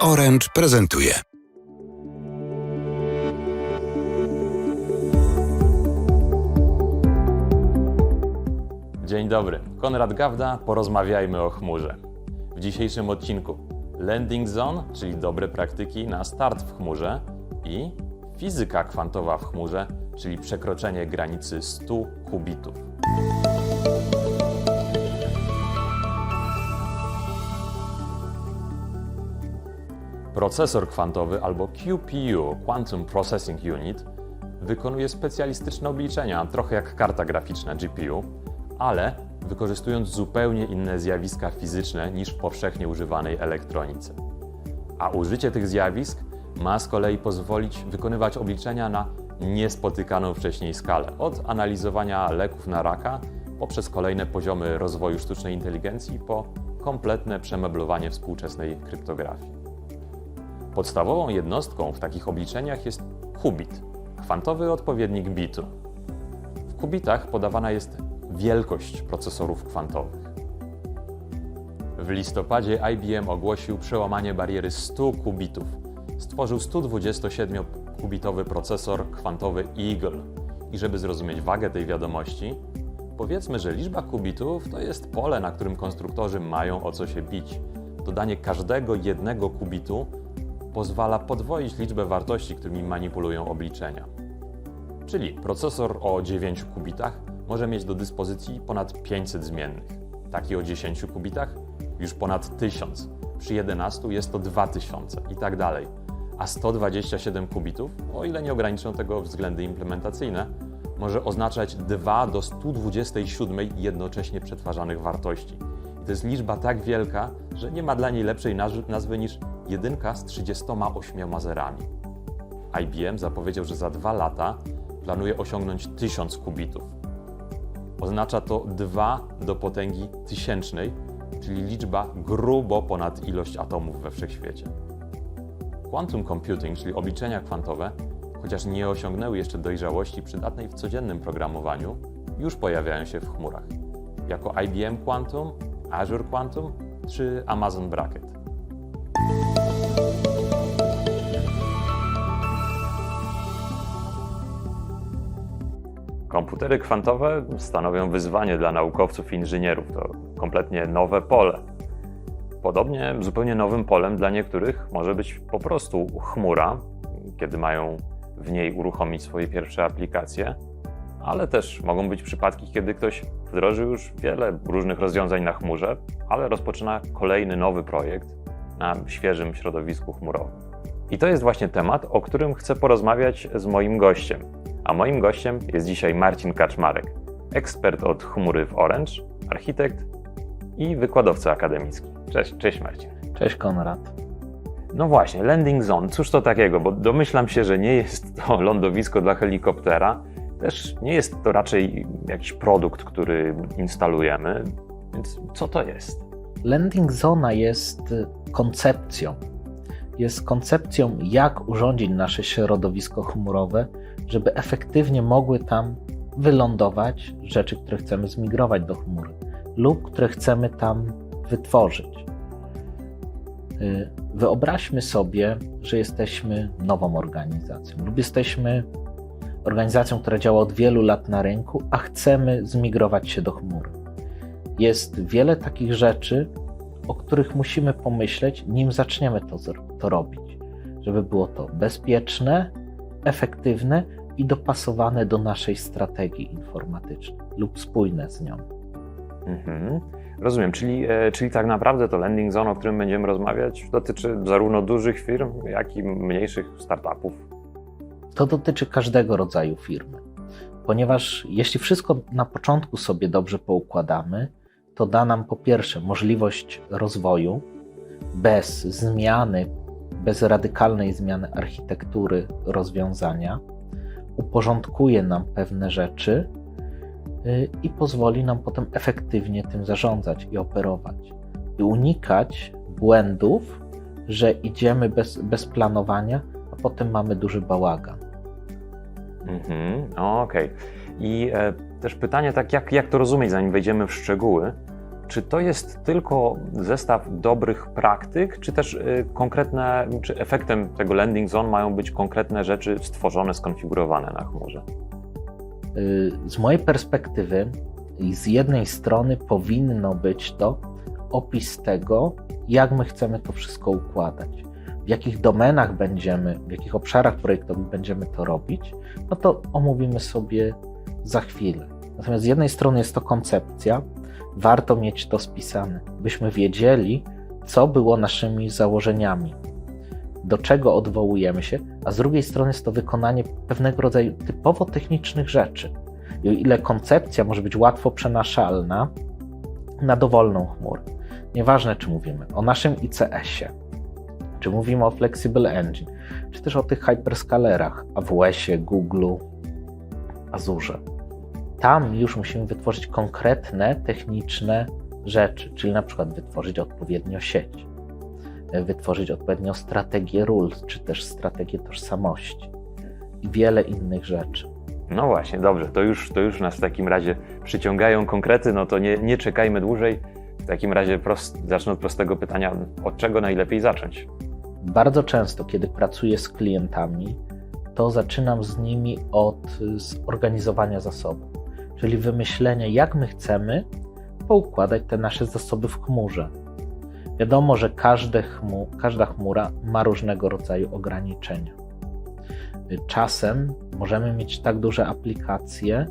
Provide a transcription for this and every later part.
Orange prezentuje. Dzień dobry, Konrad Gawda, porozmawiajmy o chmurze. W dzisiejszym odcinku Landing Zone, czyli dobre praktyki na start w chmurze i fizyka kwantowa w chmurze, czyli przekroczenie granicy 100 kubitów. Procesor kwantowy albo QPU, Quantum Processing Unit, wykonuje specjalistyczne obliczenia, trochę jak karta graficzna GPU, ale wykorzystując zupełnie inne zjawiska fizyczne niż w powszechnie używanej elektronice. A użycie tych zjawisk ma z kolei pozwolić wykonywać obliczenia na niespotykaną wcześniej skalę, od analizowania leków na raka poprzez kolejne poziomy rozwoju sztucznej inteligencji po kompletne przemeblowanie współczesnej kryptografii. Podstawową jednostką w takich obliczeniach jest qubit, kwantowy odpowiednik bitu. W kubitach podawana jest wielkość procesorów kwantowych. W listopadzie IBM ogłosił przełamanie bariery 100 kubitów. Stworzył 127-kubitowy procesor kwantowy Eagle. I żeby zrozumieć wagę tej wiadomości, powiedzmy, że liczba kubitów to jest pole, na którym konstruktorzy mają o co się bić. Dodanie każdego jednego kubitu pozwala podwoić liczbę wartości, którymi manipulują obliczenia. Czyli procesor o 9 kubitach może mieć do dyspozycji ponad 500 zmiennych. Taki o 10 kubitach już ponad 1000. Przy 11 jest to 2000 i tak dalej. A 127 kubitów, o ile nie ograniczą tego względy implementacyjne, może oznaczać 2 do 127 jednocześnie przetwarzanych wartości. To jest liczba tak wielka, że nie ma dla niej lepszej nazwy niż jedynka z 38 zerami. IBM zapowiedział, że za dwa lata planuje osiągnąć 1000 kubitów. Oznacza to 2 do potęgi tysięcznej, czyli liczba grubo ponad ilość atomów we wszechświecie. Quantum computing, czyli obliczenia kwantowe, chociaż nie osiągnęły jeszcze dojrzałości przydatnej w codziennym programowaniu, już pojawiają się w chmurach. Jako IBM Quantum, Azure Quantum czy Amazon Bracket. Komputery kwantowe stanowią wyzwanie dla naukowców i inżynierów. To kompletnie nowe pole. Podobnie zupełnie nowym polem dla niektórych może być po prostu chmura, kiedy mają w niej uruchomić swoje pierwsze aplikacje, ale też mogą być przypadki, kiedy ktoś wdrożył już wiele różnych rozwiązań na chmurze, ale rozpoczyna kolejny nowy projekt na świeżym środowisku chmurowym. I to jest właśnie temat, o którym chcę porozmawiać z moim gościem. A moim gościem jest dzisiaj Marcin Kaczmarek, ekspert od chmury w Orange, architekt i wykładowca akademicki. Cześć, cześć Marcin. Cześć Konrad. No właśnie, landing zone, cóż to takiego? Bo domyślam się, że nie jest to lądowisko dla helikoptera, też nie jest to raczej jakiś produkt, który instalujemy. Więc co to jest? Landing zona jest koncepcją. Jest koncepcją, jak urządzić nasze środowisko chmurowe, żeby efektywnie mogły tam wylądować rzeczy, które chcemy zmigrować do chmury lub które chcemy tam wytworzyć. Wyobraźmy sobie, że jesteśmy nową organizacją lub jesteśmy organizacją, która działa od wielu lat na rynku, a chcemy zmigrować się do chmury. Jest wiele takich rzeczy, o których musimy pomyśleć, nim zaczniemy to, to robić, żeby było to bezpieczne, efektywne i dopasowane do naszej strategii informatycznej lub spójne z nią. Mhm. Rozumiem, czyli, e, czyli tak naprawdę to landing zone, o którym będziemy rozmawiać, dotyczy zarówno dużych firm, jak i mniejszych startupów. To dotyczy każdego rodzaju firmy, ponieważ jeśli wszystko na początku sobie dobrze poukładamy, to da nam po pierwsze możliwość rozwoju bez zmiany, bez radykalnej zmiany architektury rozwiązania, uporządkuje nam pewne rzeczy y, i pozwoli nam potem efektywnie tym zarządzać i operować. I unikać błędów, że idziemy bez, bez planowania, potem mamy duży bałagan. Mhm, Okej. Okay. I e, też pytanie, tak jak, jak to rozumieć, zanim wejdziemy w szczegóły, czy to jest tylko zestaw dobrych praktyk, czy też y, konkretne, czy efektem tego landing zone mają być konkretne rzeczy stworzone, skonfigurowane na chmurze? Y, Z mojej perspektywy, z jednej strony powinno być to opis tego, jak my chcemy to wszystko układać, jakich domenach będziemy, w jakich obszarach projektowych będziemy to robić, no to omówimy sobie za chwilę. Natomiast z jednej strony jest to koncepcja, warto mieć to spisane, byśmy wiedzieli, co było naszymi założeniami, do czego odwołujemy się, a z drugiej strony jest to wykonanie pewnego rodzaju typowo technicznych rzeczy. I o ile koncepcja może być łatwo przenaszalna na dowolną chmurę, nieważne czy mówimy o naszym ICS-ie, czy mówimy o Flexible Engine, czy też o tych hyperscalerach, AWS-ie, Google, Azure. Tam już musimy wytworzyć konkretne techniczne rzeczy, czyli na przykład wytworzyć odpowiednio sieć, wytworzyć odpowiednio strategię ról, czy też strategię tożsamości i wiele innych rzeczy. No właśnie, dobrze, to już, to już nas w takim razie przyciągają konkrety, no to nie, nie czekajmy dłużej. W takim razie prost, zacznę od prostego pytania, od czego najlepiej zacząć? Bardzo często, kiedy pracuję z klientami, to zaczynam z nimi od zorganizowania zasobów, czyli wymyślenia, jak my chcemy poukładać te nasze zasoby w chmurze. Wiadomo, że każda chmura ma różnego rodzaju ograniczenia. Czasem możemy mieć tak duże aplikacje,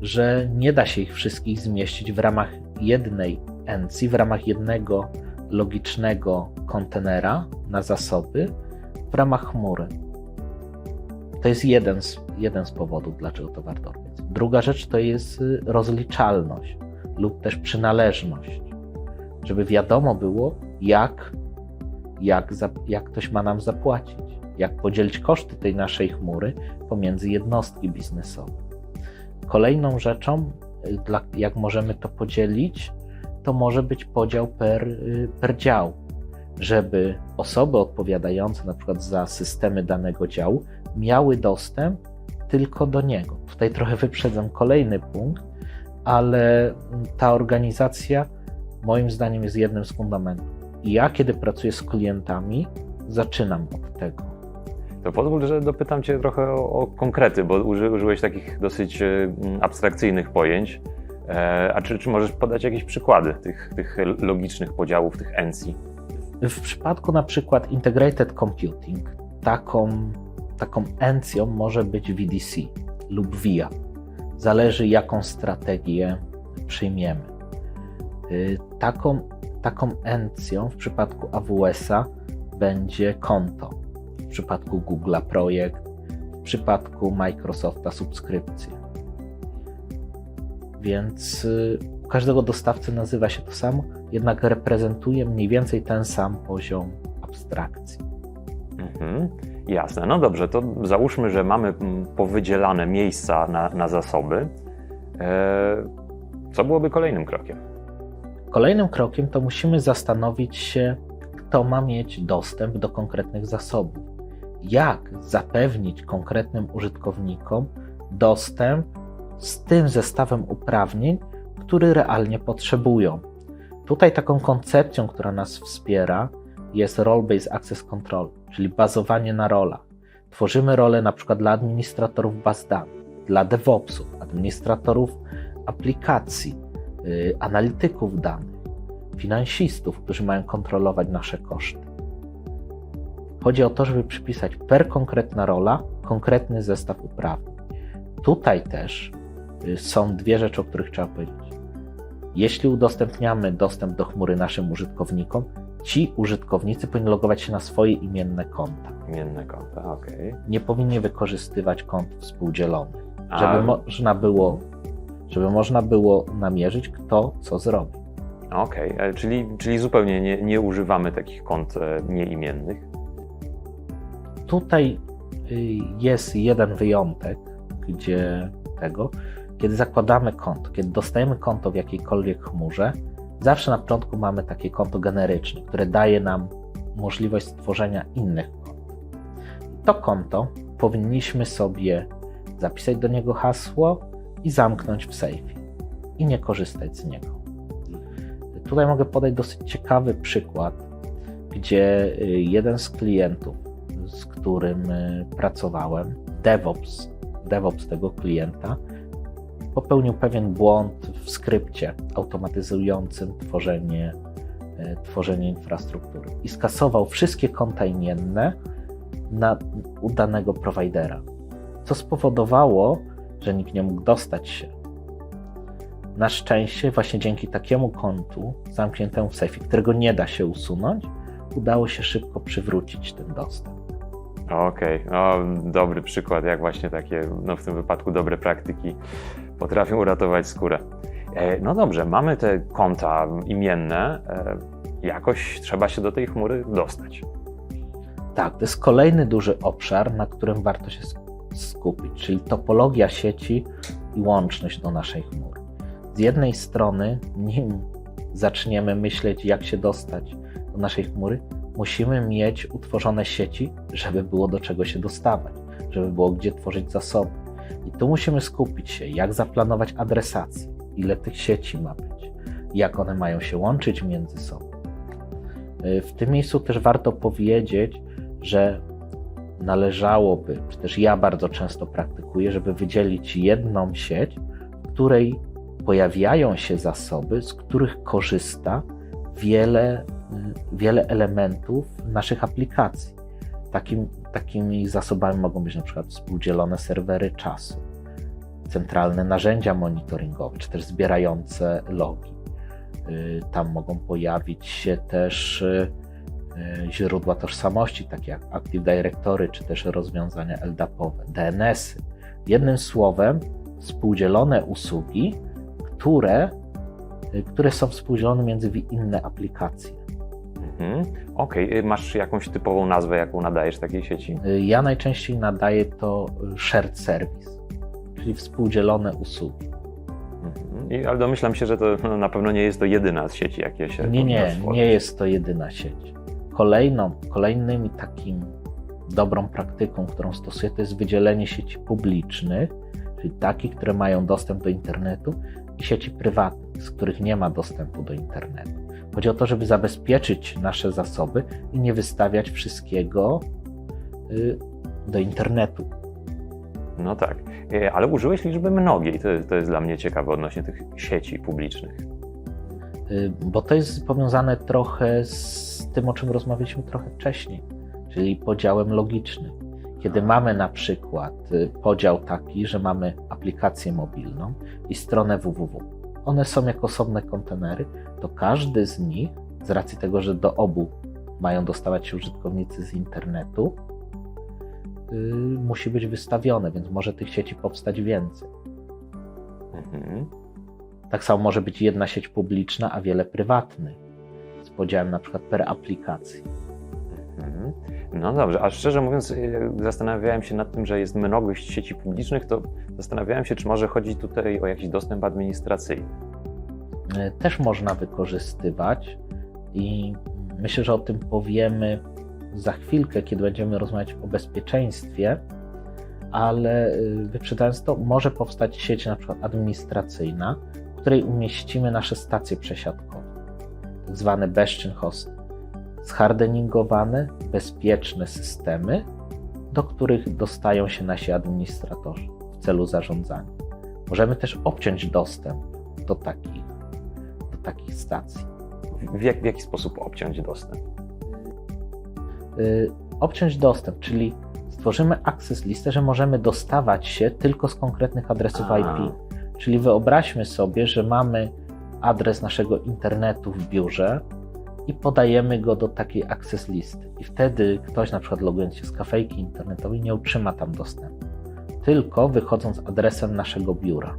że nie da się ich wszystkich zmieścić w ramach jednej NC, w ramach jednego logicznego kontenera na zasoby w ramach chmury. To jest jeden z, jeden z powodów, dlaczego to warto robić. Druga rzecz to jest y, rozliczalność lub też przynależność, żeby wiadomo było, jak, jak, za, jak ktoś ma nam zapłacić, jak podzielić koszty tej naszej chmury pomiędzy jednostki biznesowe. Kolejną rzeczą, y, dla, jak możemy to podzielić, to może być podział per, y, per dział, żeby osoby odpowiadające na przykład za systemy danego działu miały dostęp tylko do niego. Tutaj trochę wyprzedzam kolejny punkt, ale ta organizacja moim zdaniem jest jednym z fundamentów. I ja, kiedy pracuję z klientami, zaczynam od tego. To pozwól, że dopytam Cię trochę o, o konkrety, bo uży, użyłeś takich dosyć e, abstrakcyjnych pojęć. E, a czy, czy możesz podać jakieś przykłady tych, tych logicznych podziałów, tych ENSI? W przypadku na przykład Integrated Computing, taką, taką encją może być VDC lub VIA. Zależy, jaką strategię przyjmiemy. Y, Taką, taką encją w przypadku AWS-a będzie konto, w przypadku Google'a projekt, w przypadku Microsofta subskrypcja. Więc y, każdego dostawcy nazywa się to samo, jednak reprezentuje mniej więcej ten sam poziom abstrakcji. Mhm. Jasne, no dobrze, to załóżmy, że mamy mm, powydzielane miejsca na, na zasoby. E, co byłoby kolejnym krokiem? Kolejnym krokiem to musimy zastanowić się, kto ma mieć dostęp do konkretnych zasobów. Jak zapewnić konkretnym użytkownikom dostęp z tym zestawem uprawnień, który realnie potrzebują. Tutaj taką koncepcją, która nas wspiera, jest Role-Based Access Control, czyli bazowanie na rolach. Tworzymy role na przykład dla administratorów baz danych, dla DevOpsów, administratorów aplikacji, yy, analityków danych, finansistów, którzy mają kontrolować nasze koszty. Chodzi o to, żeby przypisać per konkretna rola konkretny zestaw uprawnień. Tutaj też y, są dwie rzeczy, o których trzeba powiedzieć. Jeśli udostępniamy dostęp do chmury naszym użytkownikom, ci użytkownicy powinni logować się na swoje imienne konta. Imienne konta, okej. Nie powinni wykorzystywać kont współdzielonych, A- żeby można było, żeby można było namierzyć, kto co zrobi. Okej, e, czyli, czyli zupełnie nie, nie używamy takich kont e, nieimiennych. Tutaj y, jest jeden wyjątek, gdzie tego, kiedy zakładamy konto, kiedy dostajemy konto w jakiejkolwiek chmurze, zawsze na początku mamy takie konto generyczne, które daje nam możliwość stworzenia innych kont. To konto powinniśmy sobie zapisać do niego hasło i zamknąć w sejfie i nie korzystać z niego. tutaj mogę podać dosyć ciekawy przykład, gdzie y, jeden z klientów, z którym y, pracowałem, DevOps, DevOps tego klienta, popełnił pewien błąd w skrypcie automatyzującym tworzenie, y, tworzenie infrastruktury i skasował wszystkie konta imienne na u danego prowajdera, co spowodowało, że nikt nie mógł dostać się. Na szczęście, właśnie dzięki takiemu kontu zamkniętemu w sejfie, którego nie da się usunąć, udało się szybko przywrócić ten dostęp. Okej, no dobry przykład, jak właśnie takie, no w tym wypadku dobre praktyki potrafią uratować skórę. E, no dobrze, mamy te konta imienne, e, jakoś trzeba się do tej chmury dostać. Tak, to jest kolejny duży obszar, na którym warto się sk- skupić, czyli topologia sieci i łączność do naszej chmury. Z jednej strony, nim zaczniemy myśleć, jak się dostać do naszej chmury, musimy mieć utworzone sieci, żeby było do czego się dostawać, żeby było gdzie tworzyć zasoby. I tu musimy skupić się, jak zaplanować adresację, ile tych sieci ma być, jak one mają się łączyć między sobą. Y, W tym miejscu też warto powiedzieć, że należałoby, czy też ja bardzo często praktykuję, żeby wydzielić jedną sieć, w której pojawiają się zasoby, z których korzysta wiele, y, wiele elementów naszych aplikacji. Takim, takimi zasobami mogą być na przykład współdzielone serwery czasu, centralne narzędzia monitoringowe, czy też zbierające logi. Y, Tam mogą pojawić się też y, y, źródła tożsamości, takie jak Active Directory, czy też rozwiązania LDAP-owe, DNS-y. Jednym słowem, współdzielone usługi, które, które są współdzielone między inne aplikacje. Mhm. Okej, y, masz jakąś typową nazwę, jaką nadajesz takiej sieci? Y, Ja najczęściej nadaję to shared service, czyli współdzielone usługi. Mhm. I, ale domyślam się, że to no, na pewno nie jest to jedyna z sieci, jakie się Nie, nie, nie jest to jedyna sieć. Kolejną, kolejnym takim dobrą praktyką, którą stosuję, to jest wydzielenie sieci publicznych, czyli takich, które mają dostęp do internetu, i sieci prywatnych, z których nie ma dostępu do internetu. Chodzi o to, żeby zabezpieczyć nasze zasoby i nie wystawiać wszystkiego y, do internetu. No tak, Y, ale użyłeś liczby mnogiej, to, to jest dla mnie ciekawe odnośnie tych sieci publicznych. Y, bo to jest powiązane trochę z tym, o czym rozmawialiśmy trochę wcześniej, czyli podziałem logicznym. Kiedy mamy na przykład y, podział taki, że mamy aplikację mobilną i stronę www, one są jak osobne kontenery, to każdy z nich, z racji tego, że do obu mają dostawać się użytkownicy z internetu, y, musi być wystawione, więc może tych sieci powstać więcej. Mhm. Tak samo może być jedna sieć publiczna, a wiele prywatnych, z podziałem na przykład per aplikacji. Mhm. No dobrze, a szczerze mówiąc, y, zastanawiałem się nad tym, że jest mnogość sieci publicznych, to zastanawiałem się, czy może chodzi tutaj o jakiś dostęp administracyjny. E, Też można wykorzystywać i myślę, że o tym powiemy za chwilkę, kiedy będziemy rozmawiać o bezpieczeństwie, ale y, wyprzedzając to, może powstać sieć na przykład administracyjna, w której umieścimy nasze stacje przesiadkowe, tak zwane bastion hosty, zhardeningowane, bezpieczne systemy, do których dostają się nasi administratorzy w celu zarządzania. Możemy też obciąć dostęp do takich, do takich stacji. W, jak, w jaki sposób obciąć dostęp? y, obciąć dostęp, czyli stworzymy access listę, że możemy dostawać się tylko z konkretnych adresów A. IP. Czyli wyobraźmy sobie, że mamy adres naszego internetu w biurze i podajemy go do takiej access listy. I wtedy ktoś na przykład logując się z kafejki internetowej nie utrzyma tam dostępu. Tylko wychodząc adresem naszego biura.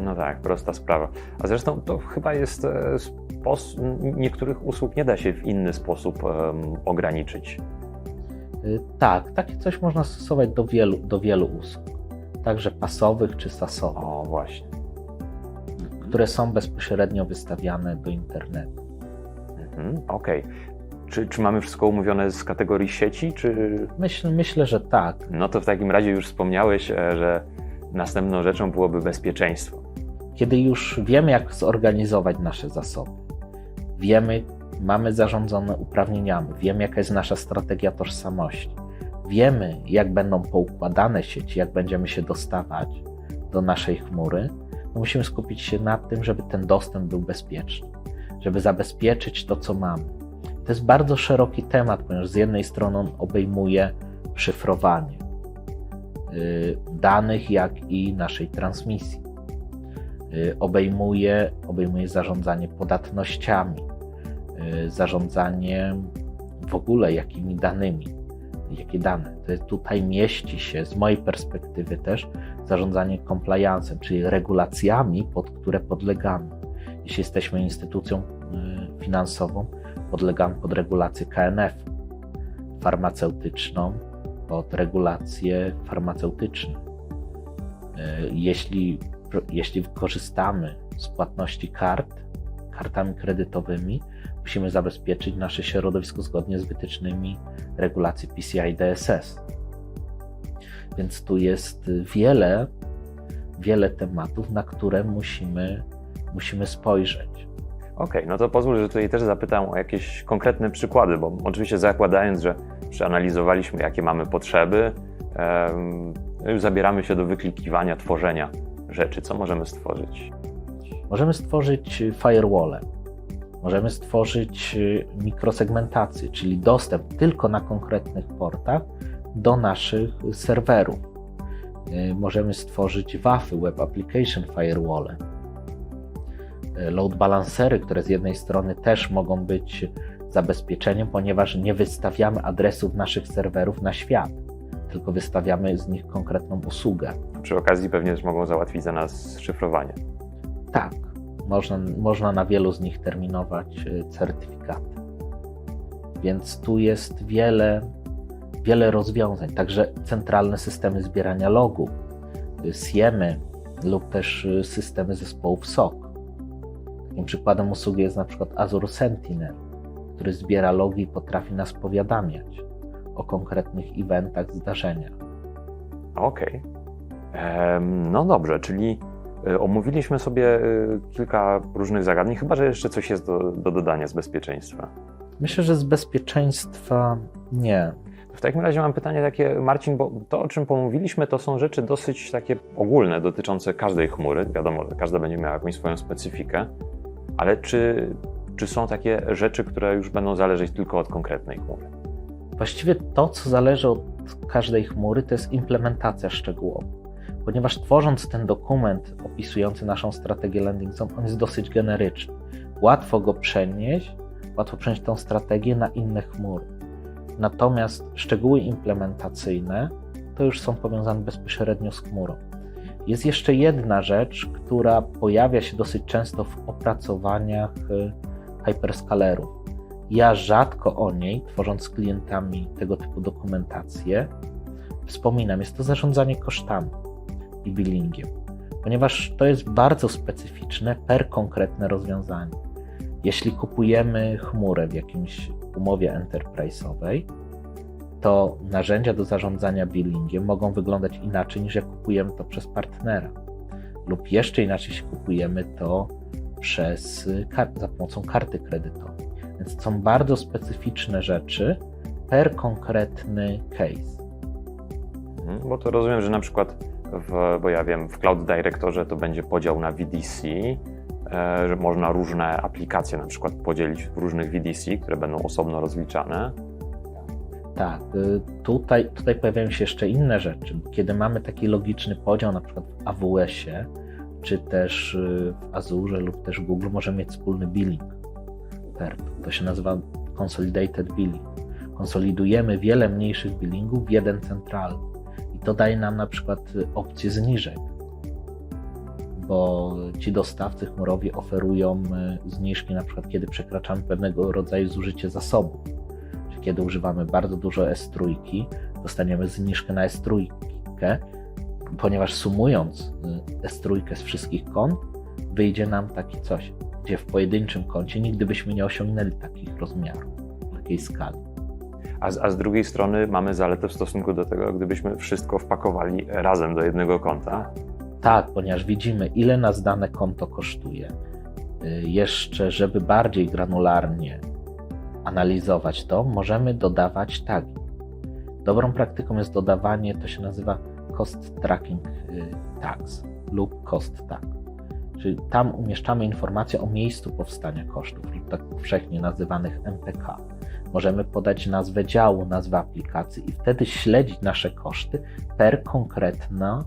No tak, prosta sprawa. A zresztą to chyba jest e, spos... niektórych usług nie da się w inny sposób em, ograniczyć. Y, Tak, takie coś można stosować do wielu, do wielu usług, także pasowych czy sasowych. O, właśnie. które są bezpośrednio wystawiane do internetu. Mhm, Okej. Czy, czy mamy wszystko umówione z kategorii sieci, czy... Myślę, myślę, że tak. No to w takim razie już wspomniałeś, e, że następną rzeczą byłoby bezpieczeństwo. Kiedy już wiemy, jak zorganizować nasze zasoby, Wiemy, mamy zarządzone uprawnieniami, wiemy, jaka jest nasza strategia tożsamości, wiemy, jak będą poukładane sieci, jak będziemy się dostawać do naszej chmury, to musimy skupić się na tym, żeby ten dostęp był bezpieczny, żeby zabezpieczyć to, co mamy. To jest bardzo szeroki temat, ponieważ z jednej strony on obejmuje szyfrowanie y, danych, jak i naszej transmisji. Y, Obejmuje, obejmuje zarządzanie podatnościami, y, zarządzanie w ogóle jakimi danymi, jakie dane. Tutaj mieści się z mojej perspektywy też zarządzanie compliance'em, czyli regulacjami, pod które podlegamy. Jeśli jesteśmy instytucją finansową, podlegamy pod regulację KNF, farmaceutyczną pod regulacje farmaceutyczne. Y, Jeśli, jeśli korzystamy z płatności kart, kartami kredytowymi, musimy zabezpieczyć nasze środowisko zgodnie z wytycznymi regulacji PCI DSS. Więc tu jest wiele, wiele tematów, na które musimy, musimy spojrzeć. Okej, no to pozwól, że tutaj też zapytam o jakieś konkretne przykłady, bo oczywiście zakładając, że przeanalizowaliśmy, jakie mamy potrzeby, już zabieramy się do wyklikiwania, tworzenia rzeczy. Co możemy stworzyć? Możemy stworzyć firewall, możemy stworzyć y, mikrosegmentację, czyli dostęp tylko na konkretnych portach do naszych serwerów. Y, Możemy stworzyć WAFy, Web Application Firewall, load balancery, które z jednej strony też mogą być zabezpieczeniem, ponieważ nie wystawiamy adresów naszych serwerów na świat, tylko wystawiamy z nich konkretną usługę. Przy okazji pewnie też mogą załatwić za nas szyfrowanie. Tak, można, można na wielu z nich terminować y, certyfikaty. Więc tu jest wiele, wiele rozwiązań. Także centralne systemy zbierania logów, y, SIEMy lub też y, systemy zespołów SOC. Takim przykładem usługi jest na przykład Azure Sentinel, który zbiera logi i potrafi nas powiadamiać o konkretnych eventach, zdarzeniach. Okej. Em, No dobrze, czyli y, omówiliśmy sobie y, kilka różnych zagadnień, chyba że jeszcze coś jest do, do dodania z bezpieczeństwa. Myślę, że z bezpieczeństwa nie. W takim razie mam pytanie takie, Marcin, bo to, o czym pomówiliśmy, to są rzeczy dosyć takie ogólne, dotyczące każdej chmury. Wiadomo, że każda będzie miała jakąś swoją specyfikę, ale czy, czy są takie rzeczy, które już będą zależeć tylko od konkretnej chmury? Właściwie to, co zależy od każdej chmury, to jest implementacja szczegółowa. Ponieważ tworząc ten dokument opisujący naszą strategię landing zone, on jest dosyć generyczny. Łatwo go przenieść, łatwo przenieść tą strategię na inne chmury. Natomiast szczegóły implementacyjne to już są powiązane bezpośrednio z chmurą. Jest jeszcze jedna rzecz, która pojawia się dosyć często w opracowaniach y, hyperscalerów. Ja rzadko o niej, tworząc z klientami tego typu dokumentację, wspominam. Jest to zarządzanie kosztami i billingiem, ponieważ to jest bardzo specyficzne per konkretne rozwiązanie. Jeśli kupujemy chmurę w jakimś umowie enterprise'owej, to narzędzia do zarządzania billingiem mogą wyglądać inaczej niż jak kupujemy to przez partnera. Lub jeszcze inaczej, jeśli kupujemy to przez, za pomocą karty kredytowej. Więc są bardzo specyficzne rzeczy per konkretny case. Mhm, Bo to rozumiem, że na przykład, w, bo ja wiem, w Cloud Directorze to będzie podział na VDC, e, że można różne aplikacje na przykład podzielić w różnych VDC, które będą osobno rozliczane. Tak, y, tutaj, tutaj pojawiają się jeszcze inne rzeczy. Kiedy mamy taki logiczny podział, na przykład w AWS-ie, czy też y, w Azure lub też w Google, możemy mieć wspólny billing. To się nazywa Consolidated Billing. Konsolidujemy wiele mniejszych billingów w jeden centralny. I to daje nam na przykład y, opcję zniżek, bo ci dostawcy chmurowi oferują zniżki, na przykład kiedy przekraczamy pewnego rodzaju zużycie zasobów kiedy używamy bardzo dużo S3, dostaniemy zniżkę na S3, ponieważ sumując y, S3 z wszystkich kont, wyjdzie nam taki coś, gdzie w pojedynczym koncie nigdy byśmy nie osiągnęli takich rozmiarów, takiej skali. A z, a z drugiej strony mamy zaletę w stosunku do tego, gdybyśmy wszystko wpakowali razem do jednego konta. Tak, ponieważ widzimy, ile nas dane konto kosztuje, Y, Jeszcze, żeby bardziej granularnie analizować to, możemy dodawać tagi. Dobrą praktyką jest dodawanie, to się nazywa cost tracking y, tags lub cost tag. Czyli tam umieszczamy informacje o miejscu powstania kosztów, lub tak powszechnie nazywanych MPK. Możemy podać nazwę działu, nazwę aplikacji i wtedy śledzić nasze koszty per, konkretna,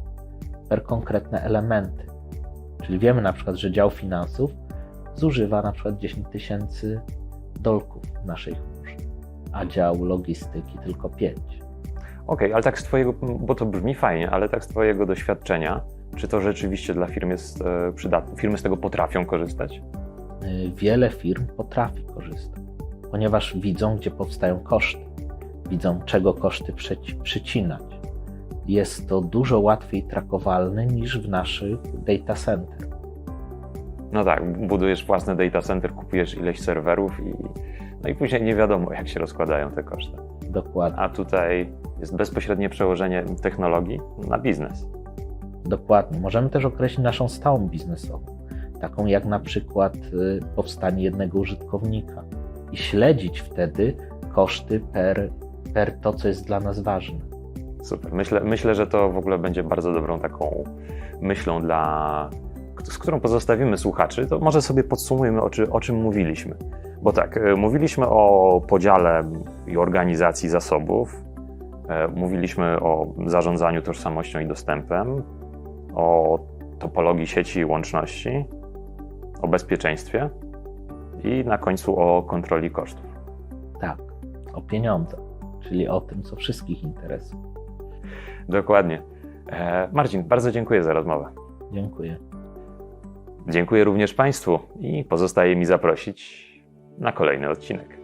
per konkretne elementy. Czyli wiemy na przykład, że dział finansów zużywa na przykład 10 tysięcy dolków naszej chmurze, a dział logistyki tylko 5. Okej, ale tak z Twojego, bo to brzmi fajnie, ale tak z Twojego doświadczenia, czy to rzeczywiście dla firm jest e, przydatne? Firmy z tego potrafią korzystać? Y, Wiele firm potrafi korzystać, ponieważ widzą, gdzie powstają koszty, widzą, czego koszty przycinać. Jest to dużo łatwiej trakowalne niż w naszych data center. No tak, budujesz własny data center, kupujesz ileś serwerów i, no i później nie wiadomo, jak się rozkładają te koszty. Dokładnie. A tutaj jest bezpośrednie przełożenie technologii na biznes. Dokładnie. Możemy też określić naszą stałą biznesową, taką jak na przykład y, powstanie jednego użytkownika i śledzić wtedy koszty per, per to, co jest dla nas ważne. Super. Myślę, myślę, że to w ogóle będzie bardzo dobrą taką myślą dla, z którą pozostawimy słuchaczy. To może sobie podsumujmy, o, czy, o czym mówiliśmy. Bo tak, e, mówiliśmy o podziale i organizacji zasobów, e, mówiliśmy o zarządzaniu tożsamością i dostępem, o topologii sieci i łączności, o bezpieczeństwie i na końcu o kontroli kosztów. Tak, o pieniądzach, czyli o tym, co wszystkich interesuje. Dokładnie. E, Marcin, bardzo dziękuję za rozmowę. Dziękuję. Dziękuję również Państwu i pozostaje mi zaprosić na kolejny odcinek.